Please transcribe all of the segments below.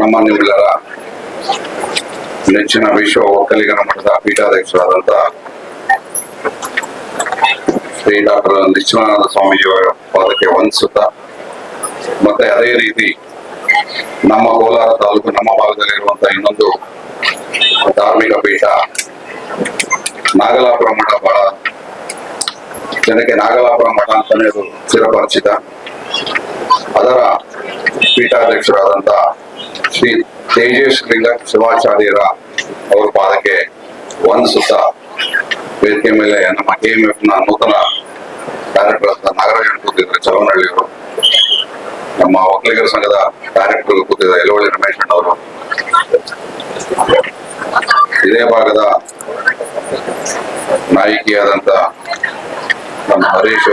ನಮ್ಮ ನಿಮ್ಮೆಲ್ಲರ ನೆಚ್ಚಿನ ವಿಶ್ವ ಒಕ್ಕಲಿಗನ ಮಠದ ಪೀಠಾಧ್ಯಕ್ಷರಾದಂತಹ ಶ್ರೀ ಡಾಕ್ಟರ್ ನಿಶ್ಚಲಾನಂದ ಸ್ವಾಮೀಜಿಯವರ ಪಾದಕ್ಕೆ ವಂದಿಸುತ್ತಾ, ಮತ್ತೆ ಅದೇ ರೀತಿ ನಮ್ಮ ಕೋಲಾರ ತಾಲೂಕು ನಮ್ಮ ಭಾಗದಲ್ಲಿರುವಂತಹ ಇನ್ನೊಂದು ಧಾರ್ಮಿಕ ಪೀಠ ನಾಗಲಾಪುರ ಮಠ ಬಹಳ ಜನಕ್ಕೆ ನಾಗಲಾಪುರ ಮಠ ಅಂತಾನೆ ಅದು ಚಿರಪರಿಚಿತ. ಅದರ ಪೀಠಾಧ್ಯಕ್ಷರಾದಂತ ಶ್ರೀ ತೇಜೇಶ್ ಲಿಂಗ ಶಿವಾಚಾರ್ಯರ ಅವ್ರ ಪಾದಕ್ಕೆ ವಂದಿಸುತ್ತಾ ವೇದಿಕೆ ಮೇಲೆ ನಮ್ಮ ಕೆ ಎಂ ಎಫ್ನ ನೂತನ ಡೈರೆಕ್ಟರ್ ಅಂತ ನಾಗರಾಜನ್ ಕೂತಿದ್ದಾರೆ ಚಲವನಹಳ್ಳಿಯವರು ನಮ್ಮ ಒಕ್ಕಲಿಗರ ಸಂಘದ ಡೈರೆಕ್ಟರ್ ಕೂತಿದ್ದಾರೆ, ಯಲವಳ್ಳಿ ರಮೇಶ್ ಅಣ್ಣವರು ಇದೇ ಭಾಗದ ನಾಯಕಿಯಾದಂತ ನಮ್ಮ ಹರೀಶ್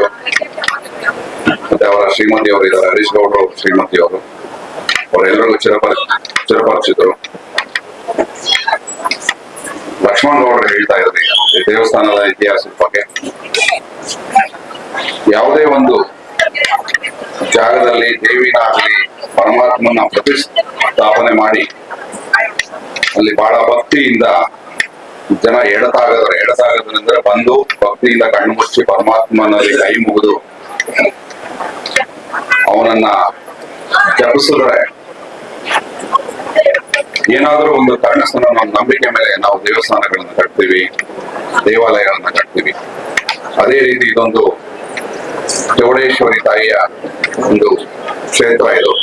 ಮತ್ತೆ ಅವರ ಶ್ರೀಮತಿ ಅವರು ಇದ್ದಾರೆ, ಹರೀಶ್ ಗೌಡರು ಶ್ರೀಮತಿ ಅವರು ಅವರೆಲ್ಲರಿಗೂ ಚಿರಪರಿ ಲಕ್ಷ್ಮಣ್ ಗೌಡರು ಹೇಳ್ತಾ ಈಗ ಈ ದೇವಸ್ಥಾನದ ಇತಿಹಾಸದ ಬಗ್ಗೆ. ಯಾವುದೇ ಒಂದು ಜಾಗದಲ್ಲಿ ದೇವಿನ ಆಗಲಿ, ಪರಮಾತ್ಮನ ಪ್ರತಿಷ್ಠಾಪನೆ ಮಾಡಿ, ಅಲ್ಲಿ ಬಹಳ ಭಕ್ತಿಯಿಂದ ಜನ ಎಡತಾಗದ್ರೆ ಎಡತಾಗದ್ರಂದ್ರೆ ಬಂದು ಭಕ್ತಿಯಿಂದ ಕಣ್ಣು ಮುಚ್ಚಿ ಪರಮಾತ್ಮನಲ್ಲಿ ಕೈ ಮುಗಿದು ಅವನನ್ನ ಜಪಿಸಿದ್ರೆ ಏನಾದ್ರೂ ಒಂದು ಕಾರಣಸ್ಥಾನ ನಮ್ಮ ನಂಬಿಕೆ ಮೇಲೆ ನಾವು ದೇವಸ್ಥಾನಗಳನ್ನ ಕಟ್ತೀವಿ, ದೇವಾಲಯಗಳನ್ನ ಕಟ್ತೀವಿ. ಅದೇ ರೀತಿ ಇದೊಂದು ಚೌಡೇಶ್ವರಿ ತಾಯಿಯ ಒಂದು ಕ್ಷೇತ್ರ ಇದು.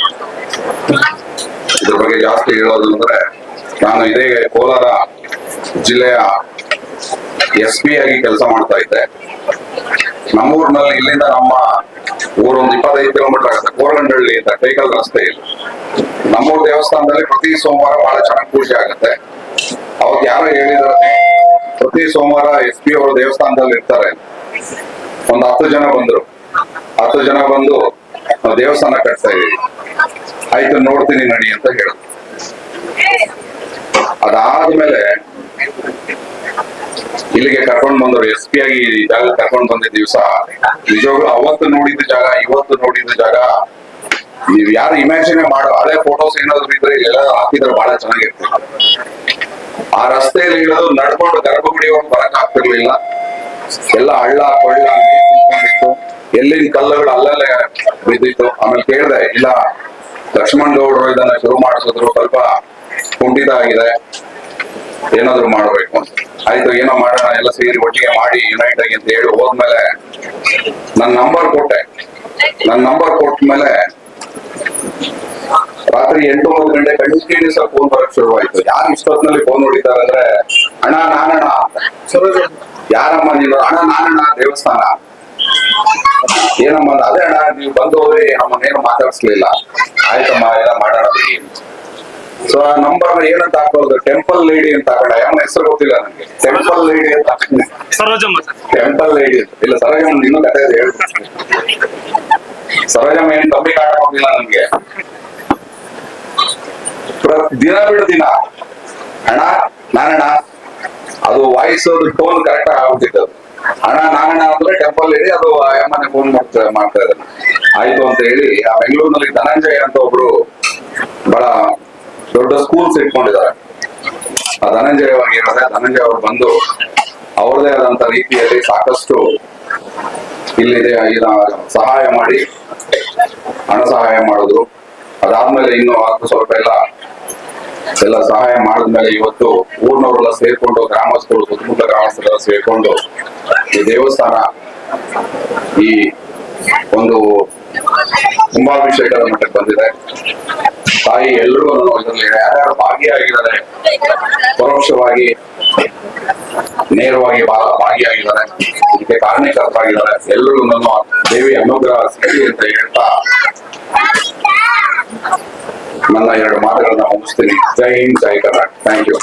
ಇದ್ರ ಬಗ್ಗೆ ಜಾಸ್ತಿ ಹೇಳೋದು ಅಂದ್ರೆ, ನಾನು ಇದೇ ಕೋಲಾರ ಜಿಲ್ಲೆಯ ಎಸ್ ಪಿ ಆಗಿ ಕೆಲಸ ಮಾಡ್ತಾ ಇದ್ದೆ. ನಮ್ಮೂರಿನಲ್ಲಿ ಇಲ್ಲಿಂದ ನಮ್ಮ ಊರೊಂದು ಇಪ್ಪತ್ತೈದು ಕಿಲೋಮೀಟರ್ ಆಗುತ್ತೆ. ಕೋರಗಂಡಳ್ಳಿ ಅಂತ ರಸ್ತೆ ಇಲ್ಲ ನಮ್ಮೂರ್ ದೇವಸ್ಥಾನದಲ್ಲಿ ಪ್ರತಿ ಸೋಮವಾರ ಬಹಳ ಚೆನ್ನಾಗಿ ಪೂಜೆ ಆಗುತ್ತೆ. ಅವಾಗ ಯಾರು ಹೇಳಿದ್ರೆ ಪ್ರತಿ ಸೋಮವಾರ ಎಸ್ ಪಿ ಅವರು ದೇವಸ್ಥಾನದಲ್ಲಿ ಇರ್ತಾರೆ. ಒಂದು ಹತ್ತು ಜನ ಬಂದ್ರು. ಹತ್ತು ಜನ ಬಂದು ದೇವಸ್ಥಾನ ಕಟ್ತಾ ಇದೀವಿ. ಆಯ್ತು, ನೋಡ್ತೀನಿ ನಡಿ ಅಂತ ಹೇಳಿದ್ರು. ಅದಾದ್ಮೇಲೆ ಇಲ್ಲಿಗೆ ಕರ್ಕೊಂಡ್ ಬಂದ್ರು ಎಸ್ ಪಿ ಆಗಿ ಕರ್ಕೊಂಡ್ ಬಂದಿದ್ದ ದಿವಸ. ನಿಜವಾಗ್ಲು ಅವತ್ತು ನೋಡಿದ ಜಾಗ ಇವತ್ತು ನೋಡಿದ ಜಾಗ ನೀವ್ ಯಾರು ಇಮ್ಯಾಜಿನ್ ಮಾಡೋ ಹಳೆ ಫೋಟೋಸ್ ಏನಾದ್ರು ಇದ್ರೆ ಎಲ್ಲ ಹಾಕಿದ್ರೆ ಬಹಳ ಚೆನ್ನಾಗಿರ್ತದೆ ಆ ರಸ್ತೆಯಲ್ಲಿ ಇಳಿದು ನಡ್ಕೊಂಡು ಗರ್ಭಗುಡಿಯೊಳಗೆ ಬರಕ್ ಆಗ್ತಿರ್ಲಿಲ್ಲ. ಎಲ್ಲ ಹಳ್ಳ, ಕೊಳ್ಳ, ನೀರ್ ತುಂಬ್ಕೊಂಡಿತ್ತು. ಎಲ್ಲಿನ ಕಲ್ಲುಗಳು ಅಲ್ಲಲ್ಲೇ ಬಿದ್ದಿತ್ತು. ಆಮೇಲೆ ಕೇಳಿದೆ, ಇಲ್ಲ, ಲಕ್ಷ್ಮಣ್ ಗೌಡ್ರು ಇದನ್ನ ಶುರು ಮಾಡಿಸಿದ್ರು, ಸ್ವಲ್ಪ ಕುಂಠಿತ ಆಗಿದೆ. ಏನಾದ್ರು ಮಾಡ್ಬೇಕು ಅಂತ. ಆಯ್ತು, ಏನೋ ಮಾಡೋಣ, ಎಲ್ಲ ಸೇರಿ ಒಟ್ಟಿಗೆ ಮಾಡಿ ಯುನೈಟ್ ಆಗಿ ಅಂತ ಹೇಳಿ ಹೋದ್ಮೇಲೆ ನನ್ನ ನಂಬರ್ ಕೊಟ್ಟೆ. ನನ್ನ ನಂಬರ್ ಕೊಟ್ಮೇಲೆ ರಾತ್ರಿ ಎಂಟು ಒಂಬತ್ತು ಗಂಟೆ ಕಂಟಿನ್ಯೂಸ್ ಆಗಿ ಫೋನ್ ಬರಕ್ ಶುರುವಾಯ್ತು. ಯಾರು ಇಷ್ಟೊತ್ತಿನಲ್ಲಿ ಫೋನ್ ಹೊಡಿತಾರೆ ಅಂದ್ರೆ ಅಣ್ಣ ನಾನಣ್ಣ ಯಾರಮ್ಮ ನೀನು? ಅಣ್ಣ ನಾನಣ್ಣ ದೇವಸ್ಥಾನ. ಏನಮ್ಮ? ಅಂದೆ, ಅಣ್ಣ ನೀವು ಬಂದು ಹೋದ್ರಿ ನಮ್ಮನ್ನೇನು ಮಾತಾಡಿಸ್ಲಿಲ್ಲ. ಆಯ್ತಮ್ಮ ಎಲ್ಲ ಮಾಡೋಣ ಸೊ ಆ ನಂಬರ್ ಏನಂತ ಹಾಕೋದು ಟೆಂಪಲ್ ಲೇಡಿ ಅಂತ ಹಾಕೋಣ. ಯಾವ ಹೆಸರು ಗೊತ್ತಿಲ್ಲ ನನಗೆ ಟೆಂಪಲ್ ಲೇಡಿ ಅಂತ. ಸರೋಜಮ್ಮ ಸರ್. ಟೆಂಪಲ್ ಲೇಡಿ ಇಲ್ಲ ಸರೋಜಮ್ಮ ಇನ್ನೂ ಕಥೆ ಇದೆ ಸರೋಜಮ್ಮ ಏನ್ ತಮ್ಮಿ ಕಾಟ ಹೋಗಿಲ್ಲ ನನ್ಗೆ ದಿನ ಬಿಡು ದಿನ. ಅಣ್ಣ ನಾನಣ್ಣ. ಅದು ವಾಯ್ಸ್ ಅದು ಟೋನ್ ಕರೆಕ್ಟ್ ಆಗ್ಬಿಟ್ಟಿತ್ತು. ಅಣ್ಣ ನಾನಣ್ಣ ಅಂದ್ರೆ ಟೆಂಪಲ್ ಲೇಡಿ ಅದು ಅಮ್ಮನೆ ಫೋನ್ ಮಾಡ್ತಾ ಮಾಡ್ತಾ ಇದ್ದಾನೆ. ಆಯ್ತು ಅಂತ ಹೇಳಿ ಆ ಬೆಂಗಳೂರಿನಲ್ಲಿ ಧನಂಜಯ ಅಂತ ಒಬ್ರು ಬಹಳ ದೊಡ್ಡ ಸ್ಕೂಲ್ಸ್ ಇಟ್ಕೊಂಡಿದ್ದಾರೆ. ಆ ಧನಂಜಯ ಏನಂದ್ರೆ ಧನಂಜಯ ಅವರು ಬಂದು ಅವ್ರದೇ ಆದಂತ ರೀತಿಯಲ್ಲಿ ಸಾಕಷ್ಟು ಇಲ್ಲಿದೆ ಇದನ್ನ ಸಹಾಯ ಮಾಡಿ, ಹಣ ಸಹಾಯ ಮಾಡಿದ್ರು. ಅದಾದ್ಮೇಲೆ ಇನ್ನು ಅದು ಸ್ವಲ್ಪ ಎಲ್ಲ ಎಲ್ಲ ಸಹಾಯ ಮಾಡಿದ್ಮೇಲೆ ಇವತ್ತು ಊರ್ನವರೆಲ್ಲ ಸೇರ್ಕೊಂಡು, ಗ್ರಾಮಸ್ಥರು, ಸುತ್ತಮುತ್ತ ಗ್ರಾಮಸ್ಥರೆಲ್ಲ ಸೇರ್ಕೊಂಡು ಈ ದೇವಸ್ಥಾನ, ಈ ಒಂದು ಕುಂಭಾಭಿಷೇಕದ ಮಟ್ಟಕ್ಕೆ ಬಂದಿದೆ. ತಾಯಿ ಎಲ್ರಿಗೂ ಇದರಲ್ಲಿ ಯಾರ್ಯಾರು ಭಾಗಿಯಾಗಿದ್ದಾರೆ, ಪರೋಕ್ಷವಾಗಿ, ನೇರವಾಗಿ ಭಾಗಿಯಾಗಿದ್ದಾರೆ, ಇದಕ್ಕೆ ಕಾರಣೀಕರ್ತರಾಗಿದ್ದಾರೆ ಎಲ್ಲರೂ ನಮ್ಮ ದೇವಿ ಅನುಗ್ರಹ ಸಿಗಲಿ ಅಂತ ಹೇಳ್ತಾ ನನ್ನ ಎರಡು ಮಾತುಗಳನ್ನ ಮುಗಿಸ್ತೀನಿ. ಜೈ ಹಿಂದ್, ಜೈ ಕರ್ನಾಟಕ. Thank you